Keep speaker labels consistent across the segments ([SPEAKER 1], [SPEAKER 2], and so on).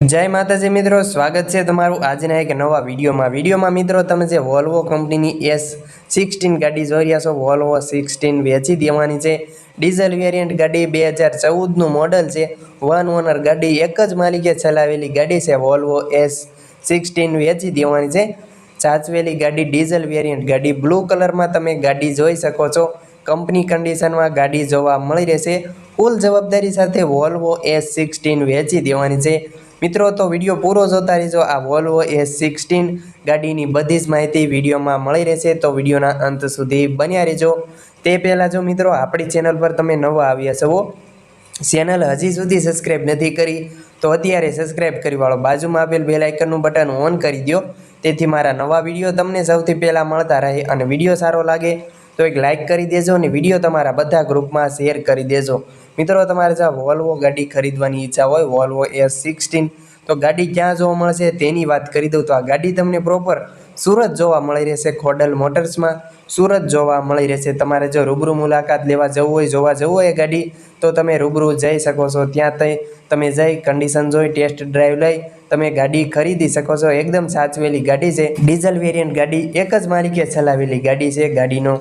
[SPEAKER 1] જય માતાજી મિત્રો, સ્વાગત છે તમારું આજના એક નવા વિડીયોમાં. વિડીયોમાં મિત્રો, તમે જે વોલ્વો કંપનીની એસ સિક્સટીન ગાડી જોઈ રહ્યા છો વોલ્વો સિક્સટીન વેચી દેવાની છે. ડીઝલ વેરિયન્ટ ગાડી બે હજાર ચૌદનું મોડલ છે. વન ઓનર ગાડી, એક જ માલિકે ચલાવેલી ગાડી છે વોલ્વો એસ સિક્સટીન વેચી દેવાની છે. સાચવેલી ગાડી, ડીઝલ વેરિયન્ટ ગાડી, બ્લુ કલરમાં તમે ગાડી જોઈ શકો છો. કંપની કન્ડિશનમાં ગાડી જોવા મળી રહેશે. ફૂલ જવાબદારી સાથે વોલ્વો એસ સિક્સટીન વેચી દેવાની છે. મિત્રો, તો વીડિયો પૂરો જોતા રહેજો. આ વોલ્વો એ સિક્સટીન ગાડીની બધી જ માહિતી વિડીયોમાં મળી રહેશે, તો વિડીયોના અંત સુધી બન્યા રહેજો. તે પહેલાં જો મિત્રો, આપણી ચેનલ પર તમે નવા આવ્યા છો ચેનલ હજી સુધી સબસ્ક્રાઈબ નથી કરી, તો અત્યારે સબસ્ક્રાઈબ કરી વાળો. બાજુમાં આપેલ બેલ આઇકનનું બટન ઓન કરી દો તેથી મારા નવા વીડિયો તમને સૌથી પહેલાં મળતા રહે અને વીડિયો સારો લાગે તો એક લાઇક કરી દેજો અને વીડિયો તમારા બધા ગ્રુપમાં શેર કરી દેજો. મિત્રો, તમારે જ્યાં વોલ્વો ગાડી ખરીદવાની ઈચ્છા હોય વોલ્વો એસ સિક્સટીન તો ગાડી ક્યાં જોવા મળશે તેની વાત કરી દઉં. તો આ ગાડી તમને પ્રોપર સુરત જોવા મળી રહેશે ખોડલ મોટર્સમાં. સુરત જોવા મળી રહેશે. તમારે જો રૂબરૂ મુલાકાત લેવા જવું હોય, જોવા જવું હોય ગાડી, તો તમે રૂબરૂ જઈ શકો છો. ત્યાં તઈ તમે જઈ કન્ડિશન જોઈ ટેસ્ટ ડ્રાઈવ લઈ, તમે ગાડી ખરીદી શકો છો. એકદમ સાચવેલી ગાડી છે. ડીઝલ વેરિયન્ટ ગાડી, એક જ માલિકે ચલાવેલી ગાડી છે ગાડીનો.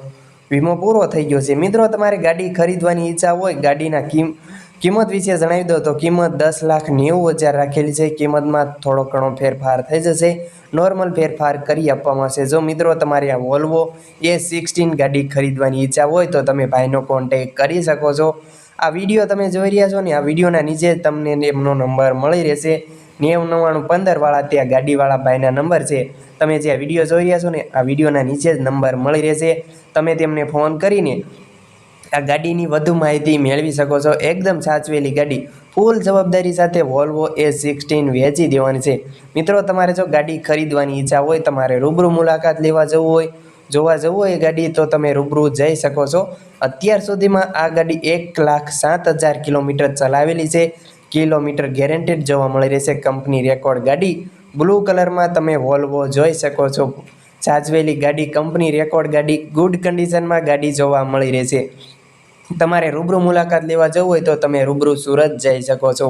[SPEAKER 1] વીમો પૂરો થઈ ગયો છે. મિત્રો, તમારે ગાડી ખરીદવાની ઈચ્છા હોય, ગાડીના કિંમ, કિંમત વિશે જણાવી દો તો કિંમત દસ લાખ નેવું હજાર રાખેલી છે. કિંમતમાં થોડો ઘણો ફેરફાર થઈ જશે. નોર્મલ ફેરફાર કરી આપવામાં આવશે. જો મિત્રો, તમારે આ વોલ્વો એ સિક્સટીન ગાડી ખરીદવાની ઈચ્છા હોય તો તમે ભાઈનો કોન્ટેક કરી શકો છો. આ વીડિયો તમે જોઈ રહ્યા છો ને, આ વિડીયોના નીચે તમને એમનો નંબર મળી રહેશે. નેવું નવ્વાણું પંદરવાળા ત્યાં ગાડીવાળા ભાઈના નંબર છે. તમે જે આ વીડિયો જોઈ રહ્યા છો ને, આ વિડીયોના નીચે જ નંબર મળી રહેશે. તમે તેમને ફોન કરીને આ ગાડીની વધુ માહિતી મેળવી શકો છો. એકદમ સાચવેલી ગાડી. ફૂલ જવાબદારી સાથે વોલ્વો એ સિક્સટીન વેચી દેવાની છે. મિત્રો, તમારે જો ગાડી ખરીદવાની ઈચ્છા હોય, તમારે રૂબરૂ મુલાકાત લેવા જવું હોય, જોવા જવું હોય ગાડી, તો તમે રૂબરૂ જઈ શકો છો. અત્યાર સુધીમાં આ ગાડી એક લાખ સાત હજાર કિલોમીટર ચલાવેલી છે. કિલોમીટર ગેરંટેડ જોવા મળી રહેશે. કંપની રેકોર્ડ ગાડી બ્લુ કલરમાં તમે વોલ્વો જોઈ શકો છો. સાચવેલી ગાડી, કંપની રેકોર્ડ ગાડી ગુડ કન્ડિશનમાં ગાડી જોવા મળી રહેશે. તમારે રૂબરૂ મુલાકાત લેવા જવું હોય તો તમે રૂબરૂ સુરત જઈ શકો છો.